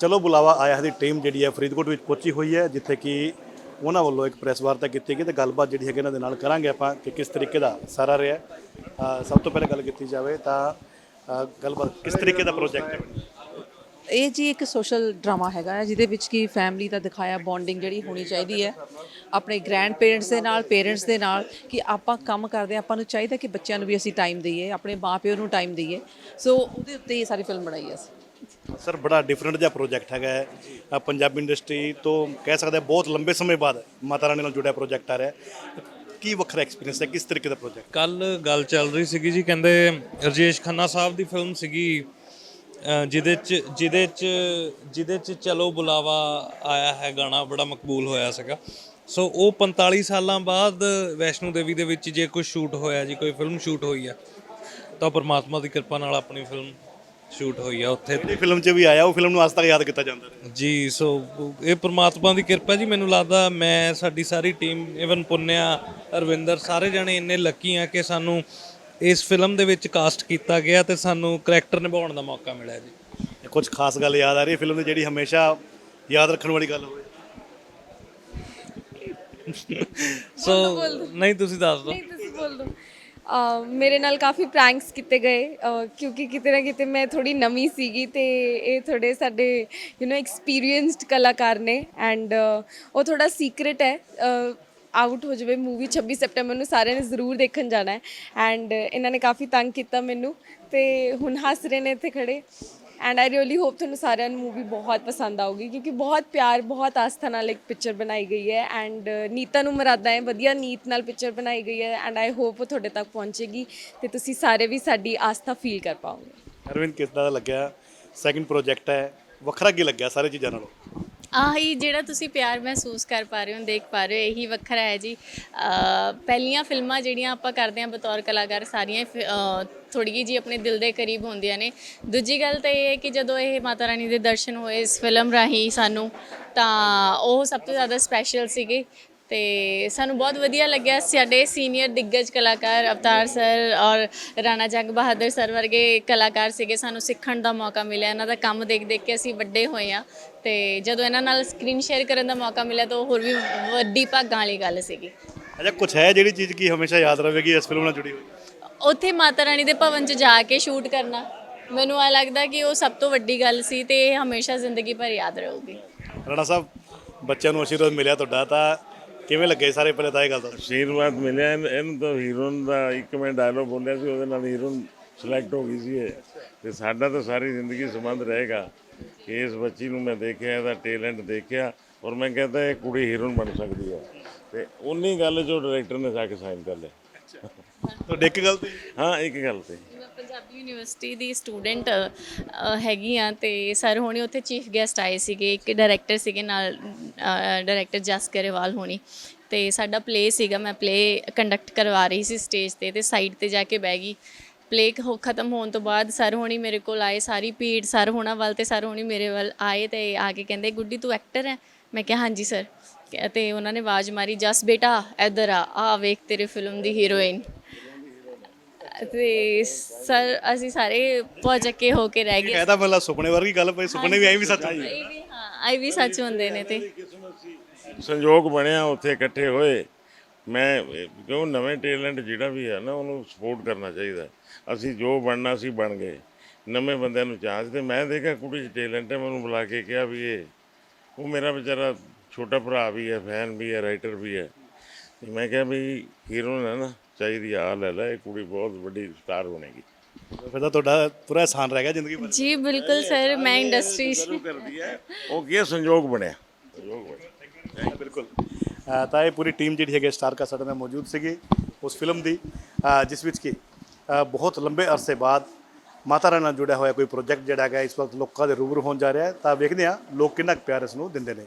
ਚਲੋ ਬੁਲਾਵਾ ਆਇਆ ਦੀ ਟੀਮ ਜਿਹੜੀ ਹੈ ਫਰੀਦਕੋਟ ਵਿੱਚ ਪਹੁੰਚੀ ਹੋਈ ਹੈ, ਜਿੱਥੇ ਕਿ ਉਹਨਾਂ ਵੱਲੋਂ ਇੱਕ ਪ੍ਰੈਸ ਵਾਰਤਾ ਕੀਤੀ ਗਈ ਤੇ ਗੱਲਬਾਤ ਜਿਹੜੀ ਹੈਗੀ ਇਹਨਾਂ ਦੇ ਨਾਲ ਕਰਾਂਗੇ ਆਪਾਂ ਕਿ ਕਿਸ ਤਰੀਕੇ ਦਾ ਸਾਰਾ ਰਿਹਾ ਸਭ ਤੋਂ ਪਹਿਲਾਂ ਗੱਲ ਕੀਤੀ ਜਾਵੇ ਤਾਂ ਗੱਲਬਾਤ ਕਿਸ ਤਰੀਕੇ ਦਾ ਪ੍ਰੋਜੈਕਟ ਹੈ? ਇਹ ਜੀ ਇੱਕ ਸੋਸ਼ਲ ਡਰਾਮਾ ਹੈਗਾ ਜਿਹਦੇ ਵਿੱਚ ਕੀ ਫੈਮਿਲੀ ਦਾ ਦਿਖਾਇਆ ਬੌਂਡਿੰਗ ਜਿਹੜੀ ਹੋਣੀ ਚਾਹੀਦੀ ਹੈ। ਆਪਣੇ ਗ੍ਰੈਂਡ ਪੇਰੈਂਟਸ ਦੇ ਨਾਲ ਪੇਰੈਂਟਸ ਦੇ ਨਾਲ ਕਿ ਆਪਾਂ ਕੰਮ ਕਰਦੇ ਹਾਂ, ਆਪਾਂ ਨੂੰ ਚਾਹੀਦਾ ਕਿ ਬੱਚਿਆਂ ਨੂੰ ਵੀ ਅਸੀਂ ਟਾਈਮ ਦਈਏ, ਆਪਣੇ ਮਾਪਿਓ ਨੂੰ ਟਾਈਮ ਦਈਏ। ਸੋ ਉਹਦੇ ਉੱਤੇ ਇਹ ਸਾਰੀ ਫਿਲਮ ਬਣਾਈ ਹੈ ਅਸੀਂ। ਸਰ ਬੜਾ ਡਿਫਰੈਂਟ ਜਿਹਾ ਪ੍ਰੋਜੈਕਟ ਹੈਗਾ ਹੈ। ਅ, ਪੰਜਾਬੀ ਇੰਡਸਟਰੀ ਤੋਂ ਕਹਿ ਸਕਦੇ ਹਾਂ ਬਹੁਤ ਲੰਬੇ ਸਮੇਂ ਬਾਅਦ ਮਾਤਾ ਰਾਣੀ ਨਾਲ ਜੁੜਿਆ ਪ੍ਰੋਜੈਕਟ ਆ ਰਿਹਾ ਹੈ। ਕੀ ਵੱਖਰਾ ਐਕਸਪੀਰੀਅੰਸ ਹੈ? ਕਿਸ ਤਰੀਕੇ ਦਾ ਪ੍ਰੋਜੈਕਟ ਕੱਲ ਗੱਲ ਚੱਲ ਰਹੀ ਸੀਗੀ ਜੀ ਕਹਿੰਦੇ ਰਜੇਸ਼ ਖੰਨਾ ਸਾਹਿਬ ਦੀ ਫਿਲਮ ਸੀਗੀ। ਅਹ ਜਿਹਦੇ ਚ ਜਿਹਦੇ ਚ ਜਿਹਦੇ ਚ ਚਲੋ ਬੁਲਾਵਾ ਆਇਆ ਹੈ ਗਾਣਾ ਬੜਾ ਮਕਬੂਲ ਹੋਇਆ ਸੀਗਾ। ਸੋ ਉਹ 45 ਸਾਲਾਂ ਬਾਅਦ ਵੈਸ਼ਨੂ ਦੇਵੀ ਦੇ ਵਿੱਚ ਜੇ ਕੋਈ ਸ਼ੂਟ ਹੋਇਆ ਜੀ ਕੋਈ ਫਿਲਮ ਸ਼ੂਟ ਹੋਈ ਆ ਤਾਂ ਉਹ ਪਰਮਾਤਮਾ ਦੀ ਕਿਰਪਾ ਨਾਲ ਆਪਣੀ ਫਿਲਮ ਸ਼ੂਟ ਹੋਈ ਆ ਉੱਥੇ। ਜਿਹੜੀ ਫਿਲਮ 'ਚ ਵੀ ਆਇਆ ਉਹ ਫਿਲਮ ਨੂੰ ਅੱਜ ਤੱਕ ਯਾਦ ਕੀਤਾ ਜਾਂਦਾ ਜੀ ਸੋ ਇਹ ਪ੍ਰਮਾਤਮਾ ਦੀ ਕਿਰਪਾ ਜੀ ਮੈਨੂੰ ਲੱਗਦਾ ਮੈਂ ਸਾਡੀ ਸਾਰੀ ਟੀਮ ਇਵਨ ਪੁੰਨਿਆ ਅਰਵਿੰਦਰ ਸਾਰੇ ਜਣੇ ਇੰਨੇ ਲੱਕੀ ਆ ਕਿ ਸਾਨੂੰ ਇਸ ਫਿਲਮ ਦੇ ਵਿੱਚ ਕਾਸਟ ਕੀਤਾ ਗਿਆ ਤੇ ਸਾਨੂੰ ਕਰੈਕਟਰ ਨਿਭਾਉਣ ਦਾ ਮੌਕਾ ਮਿਲਿਆ ਜੀ। ਕੁਝ ਖਾਸ ਗੱਲ ਯਾਦ ਆ ਰਹੀ ਹੈ ਫਿਲਮ ਦੀ ਜਿਹੜੀ ਹਮੇਸ਼ਾ ਯਾਦ ਰੱਖਣ ਵਾਲੀ ਗੱਲ ਹੋਵੇ। ਸੋ ਨਹੀਂ ਤੁਸੀਂ ਦੱਸ ਦਿਓ। ਨਹੀਂ ਤੁਸੀਂ ਬੋਲ ਦਿਓ। ਮੇਰੇ ਨਾਲ ਕਾਫੀ ਪ੍ਰੈਂਕਸ ਕੀਤੇ ਗਏ ਕਿਉਂਕਿ ਕਿਤੇ ਨਾ ਕਿਤੇ ਮੈਂ ਥੋੜੀ ਨਵੀਂ ਸੀਗੀ ਤੇ ਇਹ ਥੋੜੇ ਸਾਡੇ ਯੂ نو ਐਕਸਪੀਰੀਅੰਸਡ ਕਲਾਕਾਰ ਨੇ ਐਂਡ ਉਹ ਥੋੜਾ ਸੀਕ੍ਰੀਟ ਹੈ ਆਊਟ ਹੋ ਜਾਵੇ ਮੂਵੀ 26 ਸੈਪਟੈਂਬਰ ਨੂੰ ਸਾਰਿਆਂ ਨੇ ਜ਼ਰੂਰ ਦੇਖਣ ਜਾਣਾ ਹੈ ਐਂਡ ਇਹਨਾਂ ਨੇ ਕਾਫੀ ਤੰਗ ਕੀਤਾ ਮੈਨੂੰ ਤੇ ਹੁਣ ਹੱਸ ਰਹੇ ਨੇ ਇੱਥੇ ਖੜੇ ਐਂਡ ਆਈ ਰੀਅਲੀ ਹੋਪ ਤੁਹਾਨੂੰ ਸਾਰਿਆਂ ਨੂੰ ਮੂਵੀ ਬਹੁਤ ਪਸੰਦ ਆਊਗੀ, ਕਿਉਂਕਿ ਬਹੁਤ ਪਿਆਰ, ਬਹੁਤ ਆਸਥਾ ਨਾਲ ਇੱਕ ਪਿਕਚਰ ਬਣਾਈ ਗਈ ਹੈ ਐਂਡ ਨੀਤਾ ਨੂੰ ਮਰਾਦਾ ਹੈ, ਵਧੀਆ ਨੀਤ ਨਾਲ ਪਿਕਚਰ ਬਣਾਈ ਗਈ ਹੈ ਐਂਡ ਆਈ ਹੋਪ ਉਹ ਤੁਹਾਡੇ ਤੱਕ ਪਹੁੰਚੇਗੀ ਤੇ ਤੁਸੀਂ ਸਾਰੇ ਵੀ ਸਾਡੀ ਆਸਥਾ ਫੀਲ ਕਰ ਪਾਓਗੇ। ਅਰਵਿੰਦ ਕਿਸ ਦਾ ਲੱਗਿਆ? ਸੈਕਿੰਡ ਪ੍ਰੋਜੈਕਟ ਹੈ, ਵੱਖਰਾ ਕੀ ਲੱਗਿਆ ਸਾਰੇ ਚੀਜ਼ਾਂ ਨਾਲੋਂ? ਆਹੀ ਜਿਹੜਾ ਤੁਸੀਂ ਪਿਆਰ ਮਹਿਸੂਸ ਕਰ ਪਾ ਰਹੇ ਹੋ, ਦੇਖ ਪਾ ਰਹੇ ਹੋ, ਇਹੀ ਵੱਖਰਾ ਹੈ ਜੀ। ਪਹਿਲੀਆਂ ਫਿਲਮਾਂ ਜਿਹੜੀਆਂ ਆਪਾਂ ਕਰਦੇ ਹਾਂ ਬਤੌਰ ਕਲਾਕਾਰ, ਸਾਰੀਆਂ ਥੋੜੀ ਜੀ ਆਪਣੇ ਦਿਲ ਦੇ ਕਰੀਬ ਹੁੰਦੀਆਂ ਨੇ। ਦੂਜੀ ਗੱਲ ਤਾਂ ਇਹ ਹੈ ਕਿ ਜਦੋਂ ਇਹ ਮਾਤਾ ਰਾਣੀ ਦੇ ਦਰਸ਼ਨ ਹੋਏ ਇਸ ਫਿਲਮ ਰਾਹੀਂ ਸਾਨੂੰ, ਤਾਂ ਉਹ ਸਭ ਤੋਂ ਜ਼ਿਆਦਾ ਸਪੈਸ਼ਲ ਸੀਗੇ। ਤੇ ਸਾਨੂੰ ਬਹੁਤ ਵਧੀਆ ਲੱਗਿਆ ਸਾਡੇ ਸੀਨੀਅਰ ਦਿੱਗਜ ਕਲਾਕਾਰ ਅਵਤਾਰ ਸਰ ਔਰ ਰਾਣਾ ਜੰਗ ਬਹਾਦਰ ਸਰ ਵਰਗੇ ਕਲਾਕਾਰ ਸੀਗੇ। ਸਾਨੂੰ ਸਿੱਖਣ ਦਾ ਮੌਕਾ ਮਿਲਿਆ। ਇਹਨਾਂ ਦਾ ਕੰਮ ਦੇਖ ਦੇਖ ਕੇ ਅਸੀਂ ਵੱਡੇ ਹੋਏ ਆ ਤੇ ਜਦੋਂ ਇਹਨਾਂ ਨਾਲ ਸਕਰੀਨ ਸ਼ੇਅਰ ਕਰਨ ਦਾ ਮੌਕਾ ਮਿਲਿਆ ਤਾਂ ਹੋਰ ਵੀ ਵੱਡੀ ਭਾਗਾਂ ਵਾਲੀ ਗੱਲ ਸੀਗੀ। ਅੱਛਾ ਕੁਝ ਹੈ ਜਿਹੜੀ ਚੀਜ਼ ਕੀ ਹਮੇਸ਼ਾ ਯਾਦ ਰਹੇਗੀ ਇਸ ਫਿਲਮ ਨਾਲ ਜੁੜੀ ਹੋਈ? ਉੱਥੇ ਮਾਤਾ ਰਾਣੀ ਦੇ ਭਵਨ 'ਚ ਜਾ ਕੇ ਸ਼ੂਟ ਕਰਨਾ। ਮੈਨੂੰ ਆ ਲੱਗਦਾ ਕਿ ਉਹ ਸਭ ਤੋਂ ਵੱਡੀ ਗੱਲ ਸੀ ਤੇ ਇਹ ਹਮੇਸ਼ਾ ਜ਼ਿੰਦਗੀ ਭਰ ਯਾਦ ਰਹੂਗੀ। ਰਾਣਾ ਸਾਹਿਬ ਬੱਚਿਆਂ ਨੂੰ ਆਸ਼ੀਰਵਾਦ ਮਿਲਿਆ ਤੁਹਾਡਾ ਤਾਂ ਕਿਵੇਂ ਲੱਗੇ ਸਾਰੇ ਪਹਿਲੇ ਤਾਂ ਇਹ ਗੱਲ ਦੱਸੋ ਆਸ਼ੀਰਵਾਦ ਮਿਲਿਆ ਇਹਨ- ਇਹਨੂੰ ਤਾਂ ਹੀਰੋਨ ਦਾ ਇੱਕ ਮੈਂ ਡਾਇਲੋਗ ਬੋਲਿਆ ਸੀ ਉਹਦੇ ਨਾਲ ਹੀਰੋਨ ਸਿਲੈਕਟ ਹੋ ਗਈ ਸੀ ਇਹ। ਤੇ ਸਾਡਾ ਤਾਂ ਸਾਰੀ ਜ਼ਿੰਦਗੀ ਸੰਬੰਧ ਰਹੇਗਾ ਕਿ ਇਸ ਬੱਚੀ ਨੂੰ ਮੈਂ ਦੇਖਿਆ ਇਹਦਾ ਟੈਲੈਂਟ ਦੇਖਿਆ ਔਰ ਮੈਂ ਕਹਿੰਦਾ ਇਹ ਕੁੜੀ ਹੀਰੋਨ ਬਣ ਸਕਦੀ ਹੈ। ਤੇ ਉਨੀ ਗੱਲ ਜੋ ਡਾਇਰੈਕਟਰ ਨੇ ਜਾ ਕੇ ਸਾਈਨ ਕਰ ਲਿਆ। ਤੁਹਾਡੇ ਇੱਕ ਗੱਲ ਤੇ ਹਾਂ ਇੱਕ ਗੱਲ ਤੇ ਪੰਜਾਬੀ ਯੂਨੀਵਰਸਿਟੀ ਦੀ ਸਟੂਡੈਂਟ ਹੈਗੀ ਆ ਤੇ ਸਰ ਹੋਣੀ ਉੱਥੇ ਚੀਫ ਗੈਸਟ ਆਏ ਸੀਗੇ, ਇੱਕ ਡਾਇਰੈਕਟਰ ਸੀਗੇ ਨਾਲ ਡਾਇਰੈਕਟਰ ਜਸ ਗਰੇਵਾਲ ਹੋਣੀ। ਤੇ ਸਾਡਾ ਪਲੇ ਸੀਗਾ, ਮੈਂ ਪਲੇ ਕੰਡਕਟ ਕਰਵਾ ਰਹੀ ਸੀ ਸਟੇਜ ਤੇ ਤੇ ਸਾਈਡ ਤੇ ਜਾ ਕੇ ਬਹਿ ਗਈ। ਪਲੇ ਖਤਮ ਹੋਣ ਤੋਂ ਬਾਅਦ ਸਰ ਹੋਣੀ ਮੇਰੇ ਕੋਲ ਆਏ, ਸਾਰੀ ਭੀੜ ਸਰ ਹੋਣਾ ਵੱਲ ਤੇ ਸਰ ਹੋਣੀ ਮੇਰੇ ਵੱਲ ਆਏ ਤੇ ਆ ਕੇ ਕਹਿੰਦੇ, ਗੁੱਡੀ ਤੂੰ ਐਕਟਰ ਹੈ? ਮੈਂ ਕਿਹਾ, ਹਾਂਜੀ ਸਰ ਤੇ ਉਹਨਾਂ ਨੇ ਆਵਾਜ਼ ਮਾਰੀ, ਜਸ ਬੇਟਾ, ਇੱਧਰ ਆ ਆ ਵੇਖ ਤੇਰੇ ਫਿਲਮ ਦੀ ਹੀਰੋਇਨ ਤੇ ਸਰ ਅਸੀਂ ਸਾਰੇ ਪਹੁੰਚ ਕੇ ਹੋ ਕੇ ਰਹਿ ਗਏ। ਕਹਿਦਾ ਪਹਿਲਾਂ ਸੁਪਨੇ ਵਰਗੀ ਗੱਲ ਪਈ ਸੁਪਨੇ ਵੀ ਐਂ ਵੀ ਸੱਚ ਹੁੰਦੇ ਇਹ ਵੀ ਹਾਂ ਆਈ ਵੀ ਸੱਚ ਹੁੰਦੇ ਨੇ ਤੇ। ਸੰਯੋਗ ਬਣਿਆ ਉੱਥੇ ਇਕੱਠੇ ਹੋਏ। ਮੈਂ ਕਿਉਂ ਨਵੇਂ ਟੈਲੈਂਟ ਜਿਹੜਾ ਵੀ ਹੈ ਨਾ ਉਹਨੂੰ ਸਪੋਰਟ ਕਰਨਾ ਚਾਹੀਦਾ। ਹੈ। ਅਸੀਂ ਜੋ ਬਣਨਾ ਸੀ ਬਣ ਗਏ। ਨਵੇਂ ਬੰਦਿਆਂ ਨੂੰ ਚਾਂਸ ਤੇ ਮੈਂ ਦੇਖਿਆ ਕੁੜੀ 'ਚ ਟੈਲੈਂਟ ਹੈ ਮੈਨੂੰ ਬੁਲਾ ਕੇ ਕਿਹਾ ਵੀ ਇਹ ਉਹ ਮੇਰਾ ਵਿਚਾਰਾ ਛੋਟਾ ਭਰਾ ਵੀ ਹੈ ਫੈਨ ਵੀ ਹੈ ਰਾਈਟਰ ਵੀ ਹੈ। ਤੇ ਮੈਂ ਕਿਹਾ ਵੀ ਹੀਰੋ ਹੈ ਨਾ ਚਾਹੀਦੀ ਆ ਲੈ ਲੈ ਇਹ ਕੁੜੀ ਬਹੁਤ ਵੱਡੀ ਸਟਾਰ ਬਣੇਗੀ ਫਿਰ ਤਾਂ ਤੁਹਾਡਾ ਪੂਰਾ ਆਸਾਨ ਰਹਿ ਗਿਆ ਜ਼ਿੰਦਗੀ ਭਰ। ਜੀ ਬਿਲਕੁਲ ਸਰ ਮੈਂ ਇੰਡਸਟਰੀ ਸ਼ੁਰੂ ਕਰਦੀ ਹੈ। ਉਹ ਕੀ ਸੰਯੋਗ ਬਣਿਆ। ਸੰਯੋਗ ਬਣਿਆ। ਬਿਲਕੁਲ। ਤਾਂ ਇਹ ਪੂਰੀ ਟੀਮ ਜਿਹੜੀ ਹੈਗੀ ਸਟਾਰ ਕਾ ਸਾਡੇ ਨਾਲ ਮੌਜੂਦ ਸੀਗੀ ਉਸ ਫਿਲਮ ਦੀ। ਜਿਸ ਵਿੱਚ ਕਿ ਬਹੁਤ ਲੰਬੇ ਅਰਸੇ ਬਾਅਦ ਮਾਤਾ ਰਾਣੀ ਨਾਲ ਜੁੜਿਆ ਹੋਇਆ ਕੋਈ ਪ੍ਰੋਜੈਕਟ ਜਿਹੜਾ ਹੈਗਾ, ਇਸ ਵਕਤ ਲੋਕਾਂ ਦੇ ਰੂਬਰੂ ਹੋਣ ਜਾ ਰਿਹਾ ਤਾਂ ਵੇਖਦੇ ਹਾਂ ਲੋਕ ਕਿੰਨਾ ਕੁ ਪਿਆਰ ਇਸ ਨੂੰ ਦਿੰਦੇ ਨੇ।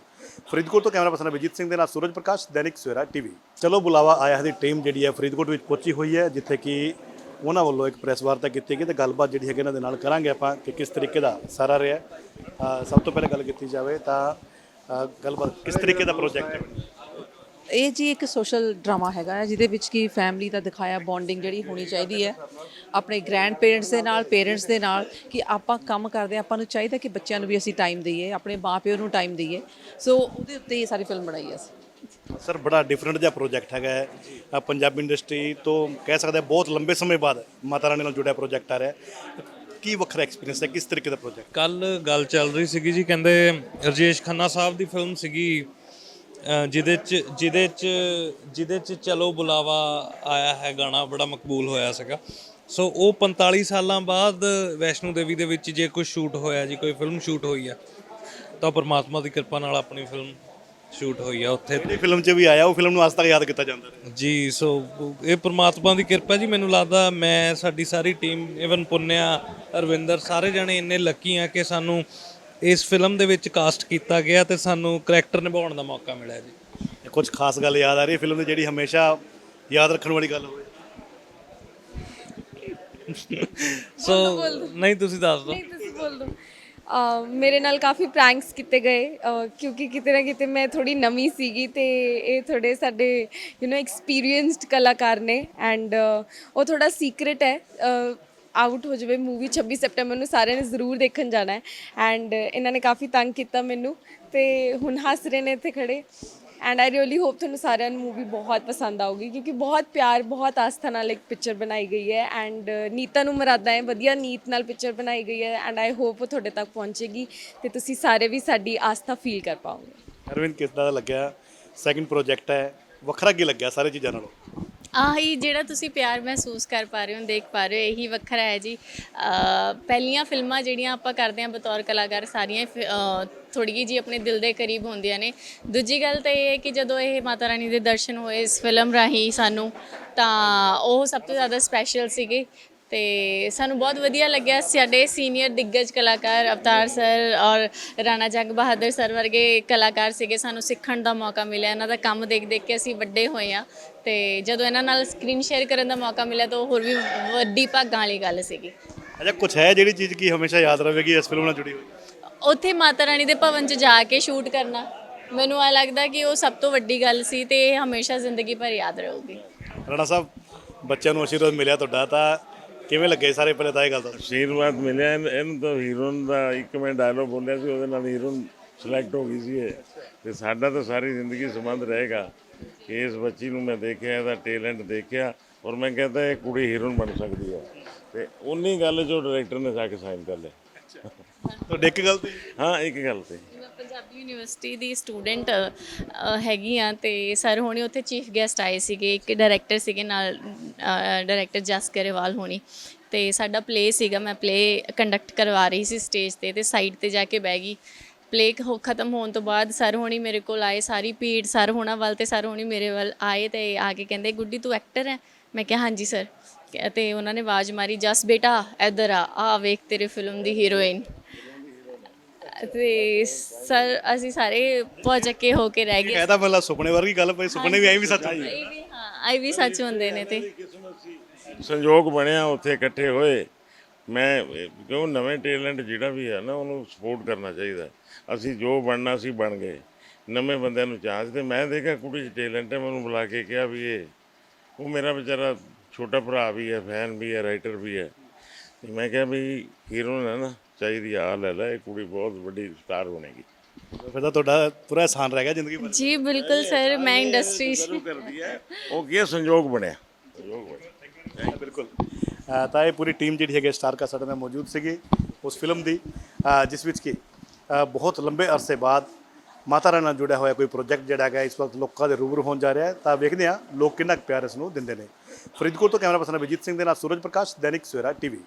ਫਰੀਦਕੋਟ ਤੋਂ ਕੈਮਰਾ ਪਰਸਨ ਅਭਿਜੀਤ ਸਿੰਘ ਦੇ ਨਾਲ ਸੂਰਜ ਪ੍ਰਕਾਸ਼, ਦੈਨਿਕ ਸਵੇਰਾ ਟੀਵੀ। ਚਲੋ, ਬੁਲਾਵਾ ਆਇਆ ਦੀ ਟੀਮ ਜਿਹੜੀ ਹੈ ਫਰੀਦਕੋਟ ਵਿੱਚ ਪਹੁੰਚੀ ਹੋਈ ਹੈ, ਜਿੱਥੇ ਕਿ ਉਹਨਾਂ ਵੱਲੋਂ ਇੱਕ ਪ੍ਰੈਸ ਵਾਰਤਾ ਕੀਤੀ ਗਈ ਤੇ ਗੱਲਬਾਤ ਜਿਹੜੀ ਹੈਗੀ ਇਹਨਾਂ ਦੇ ਨਾਲ ਕਰਾਂਗੇ ਆਪਾਂ ਕਿ ਕਿਸ ਤਰੀਕੇ ਦਾ ਸਾਰਾ ਰਿਹਾ ਸਭ ਤੋਂ ਪਹਿਲਾਂ ਗੱਲ ਕੀਤੀ ਜਾਵੇ ਤਾਂ ਗੱਲਬਾਤ ਕਿਸ ਤਰੀਕੇ ਦਾ ਪ੍ਰੋਜੈਕਟ ਹੈ? ਇਹ ਜੀ ਇੱਕ ਸੋਸ਼ਲ ਡਰਾਮਾ ਹੈਗਾ ਹੈ, ਜਿਹਦੇ ਵਿੱਚ ਕੀ ਫੈਮਿਲੀ ਦਾ ਦਿਖਾਇਆ ਬੌਂਡਿੰਗ ਜਿਹੜੀ ਹੋਣੀ ਚਾਹੀਦੀ ਹੈ। ਆਪਣੇ ਗ੍ਰੈਂਡ ਪੇਰੈਂਟਸ ਦੇ ਨਾਲ ਪੇਰੈਂਟਸ ਦੇ ਨਾਲ ਕਿ ਆਪਾਂ ਕੰਮ ਕਰਦੇ ਹਾਂ, ਆਪਾਂ ਨੂੰ ਚਾਹੀਦਾ ਕਿ ਬੱਚਿਆਂ ਨੂੰ ਵੀ ਅਸੀਂ ਟਾਈਮ ਦਈਏ ਆਪਣੇ ਮਾਪਿਓ ਨੂੰ ਟਾਈਮ ਦਈਏ। ਸੋ ਉਹਦੇ ਉੱਤੇ ਇਹ ਸਾਰੀ ਫਿਲਮ ਬਣਾਈ ਹੈ ਅਸੀਂ। ਸਰ ਬੜਾ ਡਿਫਰੈਂਟ ਜਿਹਾ ਪ੍ਰੋਜੈਕਟ ਹੈਗਾ ਹੈ। ਪੰਜਾਬੀ ਇੰਡਸਟਰੀ ਤੋਂ ਕਹਿ ਸਕਦੇ ਹਾਂ ਬਹੁਤ ਲੰਬੇ ਸਮੇਂ ਬਾਅਦ ਮਾਤਾ ਰਾਣੀ ਨਾਲ ਜੁੜਿਆ ਪ੍ਰੋਜੈਕਟ ਆ ਰਿਹਾ ਹੈ। ਕੀ ਵੱਖਰਾ ਐਕਸਪੀਰੀਅੰਸ ਹੈ? ਕਿਸ ਤਰੀਕੇ ਦਾ ਪ੍ਰੋਜੈਕਟ ਕੱਲ ਗੱਲ ਚੱਲ ਰਹੀ ਸੀਗੀ ਜੀ ਕਹਿੰਦੇ ਰਜੇਸ਼ ਖੰਨਾ ਸਾਹਿਬ ਦੀ ਫਿਲਮ ਸੀਗੀ। ਅ, ਜਿਹਦੇ ਚ ਜਿਹਦੇ ਚ ਜਿਹਦੇ ਚ ਚਲੋ ਬੁਲਾਵਾ ਆਇਆ ਹੈ ਗਾਣਾ ਬੜਾ ਮਕਬੂਲ ਹੋਇਆ ਸੀਗਾ। ਸੋ ਉਹ 45 ਸਾਲਾਂ ਬਾਅਦ ਵੈਸ਼ਨੂ ਦੇਵੀ ਦੇ ਵਿੱਚ ਜੇ ਕੋਈ ਸ਼ੂਟ ਹੋਇਆ ਜੀ ਕੋਈ ਫਿਲਮ ਸ਼ੂਟ ਹੋਈ ਆ ਤਾਂ ਪਰਮਾਤਮਾ ਦੀ ਕਿਰਪਾ ਨਾਲ ਆਪਣੀ ਫਿਲਮ ਸ਼ੂਟ ਹੋਈ ਆ ਉੱਥੇ। ਜਿਹੜੀ ਫਿਲਮ 'ਚ ਵੀ ਆਇਆ ਉਹ ਫਿਲਮ ਨੂੰ ਅੱਜ ਤੱਕ ਯਾਦ ਕੀਤਾ ਜਾਂਦਾ ਜੀ ਸੋ ਇਹ ਪ੍ਰਮਾਤਮਾ ਦੀ ਕਿਰਪਾ ਜੀ ਮੈਨੂੰ ਲੱਗਦਾ ਮੈਂ ਸਾਡੀ ਸਾਰੀ ਟੀਮ ਇਵਨ ਪੁੰਨਿਆ ਅਰਵਿੰਦਰ ਸਾਰੇ ਜਣੇ ਇੰਨੇ ਲੱਕੀ ਆ ਕਿ ਸਾਨੂੰ ਇਸ ਫਿਲਮ ਦੇ ਵਿੱਚ ਕਾਸਟ ਕੀਤਾ ਗਿਆ ਤੇ ਸਾਨੂੰ ਕਰੈਕਟਰ ਨਿਭਾਉਣ ਦਾ ਮੌਕਾ ਮਿਲਿਆ ਜੀ। ਕੁਝ ਖਾਸ ਗੱਲ ਯਾਦ ਆ ਰਹੀ ਫਿਲਮ ਦੀ ਜਿਹੜੀ ਹਮੇਸ਼ਾ ਯਾਦ ਰੱਖਣ ਵਾਲੀ ਗੱਲ ਹੋਵੇ। ਸੋ ਨਹੀਂ ਤੁਸੀਂ ਦੱਸ ਦਿਓ ਨਹੀਂ ਤੁਸੀਂ ਬੋਲ ਦਿਓ ਅਹ ਮੇਰੇ ਨਾਲ ਕਾਫੀ ਪ੍ਰੈਂਕਸ ਕੀਤੇ ਗਏ ਅਹ ਕਿਉਂਕਿ ਕਿਤੇ ਨਾ ਕਿਤੇ ਮੈਂ ਥੋੜੀ ਨਵੀਂ ਸੀਗੀ ਤੇ ਇਹ ਥੋੜੇ ਸਾਡੇ ਯੂ نو ਐਕਸਪੀਰੀਅੰਸਡ ਕਲਾਕਾਰ ਨੇ ਐਂਡ ਉਹ ਥੋੜਾ ਸੀਕ੍ਰੀਟ ਹੈ ਆਊਟ ਹੋ ਜਾਵੇ ਮੂਵੀ 26 ਸੈਪਟੈਂਬਰ ਨੂੰ ਸਾਰਿਆਂ ਨੇ ਜ਼ਰੂਰ ਦੇਖਣ ਜਾਣਾ ਹੈ ਐਂਡ ਇਹਨਾਂ ਨੇ ਕਾਫੀ ਤੰਗ ਕੀਤਾ ਮੈਨੂੰ ਤੇ ਹੁਣ ਹੱਸ ਰਹੇ ਨੇ ਇੱਥੇ ਖੜੇ ਐਂਡ ਆਈ ਰੀਅਲੀ ਹੋਪ ਤੁਹਾਨੂੰ ਸਾਰਿਆਂ ਨੂੰ ਮੂਵੀ ਬਹੁਤ ਪਸੰਦ ਆਊਗੀ, ਕਿਉਂਕਿ ਬਹੁਤ ਪਿਆਰ, ਬਹੁਤ ਆਸਥਾ ਨਾਲ ਇੱਕ ਪਿਕਚਰ ਬਣਾਈ ਗਈ ਹੈ ਐਂਡ ਨੀਤਾ ਨੂੰ ਮਰਾਦਾ ਹੈ, ਵਧੀਆ ਨੀਤ ਨਾਲ ਪਿਕਚਰ ਬਣਾਈ ਗਈ ਹੈ ਐਂਡ ਆਈ ਹੋਪ ਉਹ ਤੁਹਾਡੇ ਤੱਕ ਪਹੁੰਚੇਗੀ ਤੇ ਤੁਸੀਂ ਸਾਰੇ ਵੀ ਸਾਡੀ ਆਸਥਾ ਫੀਲ ਕਰ ਪਾਓਗੇ। ਅਰਵਿੰਦ ਕਿਸ ਦਾ ਲੱਗਿਆ? ਸੈਕਿੰਡ ਪ੍ਰੋਜੈਕਟ ਹੈ, ਵੱਖਰਾ ਕੀ ਲੱਗਿਆ ਸਾਰੇ ਚੀਜ਼ਾਂ ਨਾਲੋਂ? ਆਹੀ ਜਿਹੜਾ ਤੁਸੀਂ ਪਿਆਰ ਮਹਿਸੂਸ ਕਰ ਪਾ ਰਹੇ ਹੋ ਦੇਖ ਪਾ ਰਹੇ ਹੋ ਇਹੀ ਵੱਖਰਾ ਹੈ ਜੀ। ਅ, ਪਹਿਲੀਆਂ ਫਿਲਮਾਂ ਜਿਹੜੀਆਂ ਆਪਾਂ ਕਰਦੇ ਹਾਂ ਬਤੌਰ ਕਲਾਕਾਰ ਸਾਰੀਆਂ ਥੋੜੀ ਜੀ ਆਪਣੇ ਦਿਲ ਦੇ ਕਰੀਬ ਹੁੰਦੀਆਂ ਨੇ। ਦੂਜੀ ਗੱਲ ਤਾਂ ਇਹ ਹੈ ਕਿ ਜਦੋਂ ਇਹ ਮਾਤਾ ਰਾਣੀ ਦੇ ਦਰਸ਼ਨ ਹੋਏ ਇਸ ਫਿਲਮ ਰਾਹੀਂ ਸਾਨੂੰ ਤਾਂ ਉਹ ਸਭ ਤੋਂ ਜ਼ਿਆਦਾ ਸਪੈਸ਼ਲ ਸੀਗੇ। ਤੇ ਸਾਨੂੰ ਬਹੁਤ ਵਧੀਆ ਲੱਗਿਆ ਸਾਡੇ ਸੀਨੀਅਰ ਦਿੱਗਜ ਕਲਾਕਾਰ ਅਵਤਾਰ ਸਰ ਔਰ ਰਾਣਾ ਜੰਗ ਬਹਾਦਰ ਸਰ ਵਰਗੇ ਕਲਾਕਾਰ ਸੀਗੇ। ਸਾਨੂੰ ਸਿੱਖਣ ਦਾ ਮੌਕਾ ਮਿਲਿਆ ਇਹਨਾਂ ਦਾ ਕੰਮ ਦੇਖ ਦੇਖ ਕੇ ਅਸੀਂ ਵੱਡੇ ਹੋਏ ਆ ਤੇ ਜਦੋਂ ਇਹਨਾਂ ਨਾਲ ਸਕਰੀਨ ਸ਼ੇਅਰ ਕਰਨ ਦਾ ਮੌਕਾ ਮਿਲਿਆ ਤਾਂ ਹੋਰ ਵੀ ਵੱਡੀ ਭਾਗਾਂ ਵਾਲੀ ਗੱਲ ਸੀਗੀ। ਅੱਛਾ ਕੁਝ ਹੈ ਜਿਹੜੀ ਚੀਜ਼ ਕੀ ਹਮੇਸ਼ਾ ਯਾਦ ਰਹੇਗੀ ਇਸ ਫਿਲਮ ਨਾਲ ਜੁੜੀ ਹੋਈ? ਉੱਥੇ ਮਾਤਾ ਰਾਣੀ ਦੇ ਭਵਨ 'ਚ ਜਾ ਕੇ ਸ਼ੂਟ ਕਰਨਾ। ਮੈਨੂੰ ਆ ਲੱਗਦਾ ਕਿ ਉਹ ਸਭ ਤੋਂ ਵੱਡੀ ਗੱਲ ਸੀ ਤੇ ਇਹ ਹਮੇਸ਼ਾ ਜ਼ਿੰਦਗੀ ਭਰ ਯਾਦ ਰਹੂਗੀ। ਰਾਣਾ ਸਾਹਿਬ ਬੱਚਿਆਂ ਨੂੰ ਆਸ਼ੀਰਵਾਦ ਮਿਲਿਆ ਤੁਹਾਡਾ ਤਾਂ ਕਿਵੇਂ ਲੱਗੇ ਸਾਰੇ ਪਹਿਲੇ ਤਾਂ ਇਹ ਗੱਲ ਦੱਸੋ। ਆਸ਼ੀਰਵਾਦ ਮਿਲਿਆ ਇਹਨ- ਇਹਨੂੰ ਤਾਂ ਹੀਰੋਇਨ ਦਾ ਇੱਕ ਮੈਂ ਡਾਇਲੋਗ ਬੋਲਿਆ ਸੀ ਉਹਦੇ ਨਾਲ ਹੀਰੋਇਨ ਸਿਲੈਕਟ ਹੋ ਗਈ ਸੀ ਇਹ। ਤੇ ਸਾਡਾ ਤਾਂ ਸਾਰੀ ਜ਼ਿੰਦਗੀ ਸੰਬੰਧ ਰਹੇਗਾ। ਕਿ ਇਸ ਬੱਚੀ ਨੂੰ ਮੈਂ ਦੇਖਿਆ ਇਹਦਾ ਟੈਲੈਂਟ ਦੇਖਿਆ ਔਰ ਮੈਂ ਕਹਿੰਦਾ ਇਹ ਕੁੜੀ ਹੀਰੋਇਨ ਬਣ ਸਕਦੀ ਹੈ। ਤੇ ਉਨੀ ਗੱਲ ਜੋ ਡਾਇਰੈਕਟਰ ਨੇ ਜਾ ਕੇ ਸਾਈਨ ਕਰ ਲਿਆ। ਤੁਹਾਡੇ ਇੱਕ ਗੱਲ ਤੇ ਹਾਂ ਇੱਕ ਗੱਲ ਤੇ ਪੰਜਾਬੀ ਯੂਨੀਵਰਸਿਟੀ ਦੀ ਸਟੂਡੈਂਟ ਹੈਗੀ ਆ ਤੇ ਸਰ ਹੋਣੀ ਉੱਥੇ ਚੀਫ ਗੈਸਟ ਆਏ ਸੀਗੇ, ਇੱਕ ਡਾਇਰੈਕਟਰ ਸੀਗੇ ਨਾਲ ਡਾਇਰੈਕਟਰ ਜਸ ਗਰੇਵਾਲ ਹੋਣੀ ਤੇ ਸਾਡਾ ਪਲੇ ਸੀਗਾ, ਮੈਂ ਪਲੇ ਕੰਡਕਟ ਕਰਵਾ ਰਹੀ ਸੀ ਸਟੇਜ ਤੇ ਤੇ ਸਾਈਡ ਤੇ ਜਾ ਕੇ ਬਹਿ ਗਈ। ਪਲੇ ਖਤਮ ਹੋਣ ਤੋਂ ਬਾਅਦ ਸਰ ਹੋਣੀ ਮੇਰੇ ਕੋਲ ਆਏ, ਸਾਰੀ ਭੀੜ ਸਰ ਹੋਣਾ ਵੱਲ ਤੇ ਸਰ ਹੋਣੀ ਮੇਰੇ ਵੱਲ ਆਏ ਤੇ ਆ ਕੇ ਕਹਿੰਦੇ, ਗੁੱਡੀ ਤੂੰ ਐਕਟਰ ਹੈ? ਮੈਂ ਕਿਹਾ, ਹਾਂਜੀ ਸਰ ਤੇ ਉਹਨਾਂ ਨੇ ਆਵਾਜ਼ ਮਾਰੀ, ਜਸ ਬੇਟਾ, ਇੱਧਰ ਆ ਆ ਵੇਖ ਤੇਰੇ ਫਿਲਮ ਦੀ ਹੀਰੋਇਨ ਤੇ ਸਰ ਅਸੀਂ ਸਾਰੇ ਪਹੁੰਚ ਕੇ ਹੋ ਕੇ ਰਹਿ ਗਏ। ਕਹਿਦਾ ਪਹਿਲਾਂ ਸੁਪਨੇ ਵਰਗੀ ਗੱਲ ਪਈ ਸੁਪਨੇ ਵੀ ਐਂ ਵੀ ਸੱਚ ਹੁੰਦੇ ਇਹ ਵੀ ਹਾਂ ਆਈ ਵੀ ਸੱਚ ਹੁੰਦੇ ਨੇ ਤੇ। ਸੰਯੋਗ ਬਣਿਆ ਉੱਥੇ ਇਕੱਠੇ ਹੋਏ। ਮੈਂ ਕਿਉਂ ਨਵੇਂ ਟੈਲੈਂਟ ਜਿਹੜਾ ਵੀ ਹੈ ਨਾ ਉਹਨੂੰ ਸਪੋਰਟ ਕਰਨਾ ਚਾਹੀਦਾ। ਅਸੀਂ ਜੋ ਬਣਨਾ ਸੀ ਬਣ ਗਏ। ਨਵੇਂ ਬੰਦਿਆਂ ਨੂੰ ਚਾਂਸ ਤੇ ਮੈਂ ਦੇਖਿਆ ਕੁੜੀ 'ਚ ਟੈਲੈਂਟ ਹੈ ਮੈਨੂੰ ਬੁਲਾ ਕੇ ਕਿਹਾ ਵੀ ਇਹ ਉਹ ਮੇਰਾ ਵਿਚਾਰਾ ਛੋਟਾ ਭਰਾ ਵੀ ਹੈ ਫੈਨ ਵੀ ਹੈ ਰਾਈਟਰ ਵੀ ਹੈ। ਤੇ ਮੈਂ ਕਿਹਾ ਵੀ ਹੀਰੋ ਹੈ ਨਾ ਚਾਹੀਦੀ ਆ ਲੈ ਲੈ ਇਹ ਕੁੜੀ ਬਹੁਤ ਵੱਡੀ ਸਟਾਰ ਬਣੇਗੀ। ਫਿਰ ਤਾਂ ਤੁਹਾਡਾ ਪੂਰਾ ਆਸਾਨ ਰਹਿ ਗਿਆ ਜ਼ਿੰਦਗੀ ਭਰ। ਜੀ ਬਿਲਕੁਲ ਸਰ ਮੈਂ ਇੰਡਸਟਰੀ ਸ਼ੁਰੂ ਕਰਦੀ ਹੈ। ਉਹ ਕੀ ਸੰਯੋਗ ਬਣਿਆ। ਸੰਯੋਗ ਬਣਿਆ। ਬਿਲਕੁਲ। ਤਾਂ ਇਹ ਪੂਰੀ ਟੀਮ ਜਿਹੜੀ ਹੈਗੀ ਸਟਾਰ ਕਾ ਸਾਡੇ ਨਾਲ ਮੌਜੂਦ ਸੀਗੀ ਉਸ ਫਿਲਮ ਦੀ। ਜਿਸ ਵਿੱਚ ਕਿ ਬਹੁਤ ਲੰਬੇ ਅਰਸੇ ਬਾਅਦ ਮਾਤਾ ਰਾਣੀ ਨਾਲ ਜੁੜਿਆ ਹੋਇਆ ਕੋਈ ਪ੍ਰੋਜੈਕਟ ਜਿਹੜਾ ਹੈਗਾ ਇਸ ਵਕਤ ਲੋਕਾਂ ਦੇ ਰੂਬਰੂ ਹੋਣ ਜਾ ਰਿਹਾ ਹੈ। ਤਾਂ ਵੇਖਦੇ ਹਾਂ ਲੋਕ ਕਿੰਨਾ ਕੁ ਪਿਆਰ ਇਸ ਨੂੰ ਦਿੰਦੇ ਨੇ। ਫਰੀਦਕੋਟ ਤੋਂ ਕੈਮਰਾ ਪਰਸਨ ਅਭਿਜੀਤ ਸਿੰਘ ਦੇ ਨਾਲ ਸੂਰਜ ਪ੍ਰਕਾਸ਼ ਦੈਨਿਕ ਸਵੇਰਾ ਟੀਵੀ।